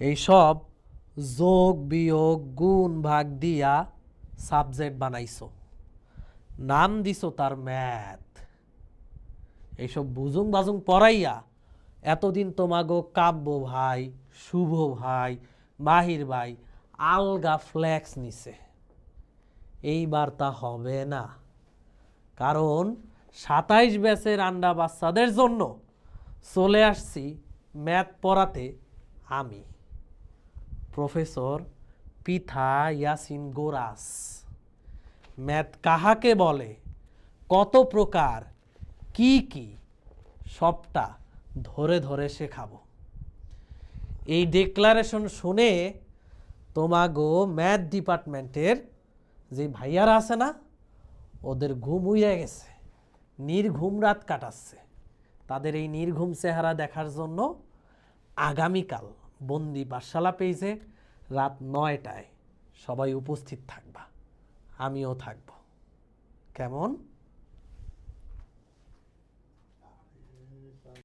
এইসব যোগ, বিয়োগ, গুণ, ভাগ দিয়া সাবজেক্ট বানাইছো। নাম দিছো তার ম্যাথ এইসব বুজুং বাজুং পড়াইয়া এতদিন তোমাগো কাব্য ভাই, শুভ ভাই, মাহির ভাই আলগা ফ্ল্যাক্স নিছে। এইবার তা হবে না। কারণ সাতাইশ ব্যাচের আন্ডা বাচ্চাদের জন্য চলে আসছি ম্যাথ পড়াতে আমি। Professor Pythagoras. ম্যাথ কাহাকে বলে? কত প্রকার? কি কি? সবটা ধরে ধরে শেখাবো। এই ডিক্লারেশন শুনে তোমাগো ম্যাথ ডিপার্টমেন্টের যে ভাইয়ারা আছে না, ওদের ঘুম উইয়া গেছে, নির্ঘুম রাত কাটাচ্ছে। তাদের এই নির্ঘুম চেহারা দেখার জন্য আগামীকাল বন্দি পাঠশালা পেয়েছে। রাত নয়টায় সবাই উপস্থিত থাকবা। আমিও থাকব। কেমন?